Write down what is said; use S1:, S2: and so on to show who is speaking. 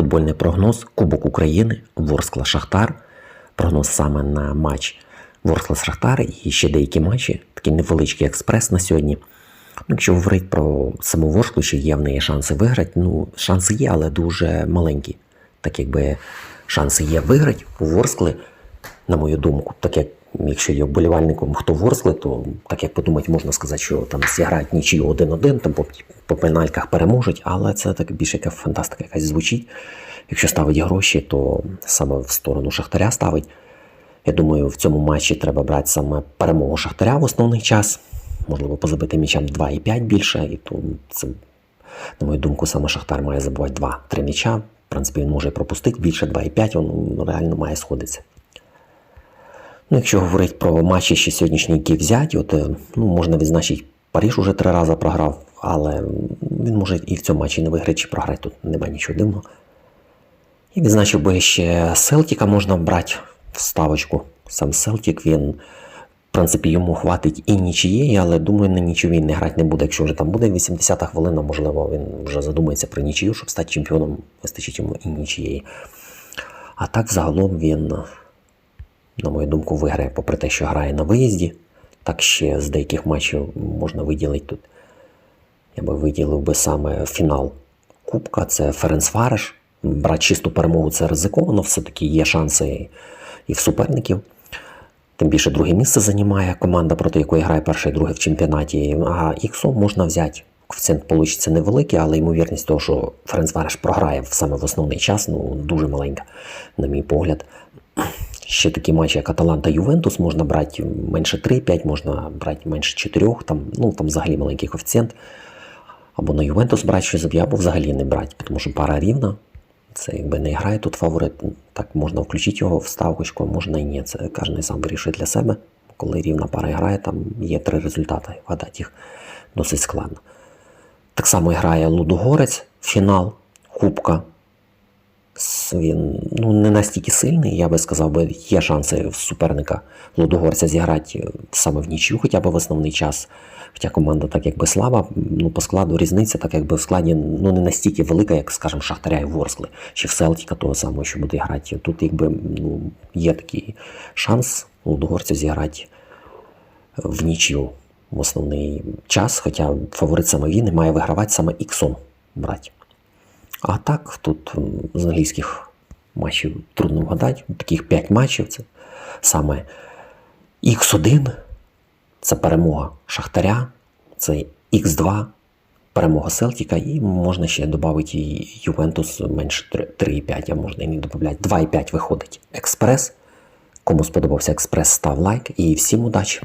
S1: Футбольний прогноз Кубок України, Ворскла Шахтар. Прогноз саме на матч Ворскла Шахтар і ще деякі матчі, такий невеличкий експрес на сьогодні. Ну, Якщо говорити про саму Ворсклу, чи є в неї шанси виграти, ну шанси є, але дуже маленькі. Так якби шанси є виграти у Ворскли, на мою думку, так як якщо є вболівальником, хто Ворскли, то так як подумати, можна сказати, що там зіграють нічию 1-1, там по, по пенальках переможуть, але це так більше яка фантастика якась звучить. Якщо ставить гроші, то саме в сторону Шахтаря ставить. Я думаю, в цьому матчі треба брати саме перемогу Шахтаря в основний час. Можливо, позабити м'ячам 2,5 більше. І то це, на мою думку, саме Шахтар має забувати 2-3 м'яча. В принципі, він може пропустити більше 2,5, він реально має сходитися. Ну, якщо говорити про матчі ще сьогоднішні, які взяті, от, ну, можна відзначити, Паріж уже три рази програв, але він може і в цьому матчі не виграти чи програти, тут немає нічого дивного. І відзначив би ще Селтіка можна брати в ставочку. Сам Селтік, він, в принципі, йому хватить і нічиєї, але думаю, на нічию він не грати не буде. Якщо вже там буде 80-та хвилина, можливо, він вже задумається про нічию, щоб стати чемпіоном, вистачить йому і нічиєї. А так загалом він, на мою думку, виграє, попри те, що грає на виїзді. Так ще з деяких матчів можна виділити тут. Я би виділив би саме фінал Кубка, це Ференцвареш. Брати чисту перемогу це ризиковано, все-таки є шанси і в суперників. Тим більше друге місце займає команда, проти якої грає перше і друге в чемпіонаті. А іксом можна взяти. Коефіцієнт вийде невеликий, але ймовірність того, що Ференцвареш програє саме в основний час, ну дуже маленька, на мій погляд. Ще такі матчі, як Аталанта Ювентус, можна брати менше 3-5, можна брати менше 4, там, ну там взагалі маленький коефіцієнт. Або на Ювентус брати що заб'є, або взагалі не брати, тому що пара рівна. Це якби не грає тут фаворит. Так можна включити його в ставочку, можна і ні. Це кожен сам вирішує для себе. Коли рівна пара грає, там є три результати. Вгадати їх досить складно. Так само грає Лудогорець, фінал, Кубка. Він ну, не настільки сильний, я би сказав, би, є шанси в суперника Лудогорця зіграти саме в нічю, хоча б в основний час. Хоча команда так якби слаба, ну по складу різниця, так якби в складі ну не настільки велика, як, скажімо, Шахтаря і Ворскли, чи в Селтіка того самого, що буде грати. Тут якби ну, є такий шанс Лудогорця зіграти в нічю в основний час, хоча фаворит саме він має вигравати саме іксом брати. А так, тут з англійських матчів трудно вгадати. Таких 5 матчів це саме Х1 це перемога Шахтаря, це Х2, перемога Селтіка, і можна ще додати Ювентус менше 3,5, а можна і не додати. 2,5 виходить експрес. Кому сподобався експрес, став лайк і всім удачі!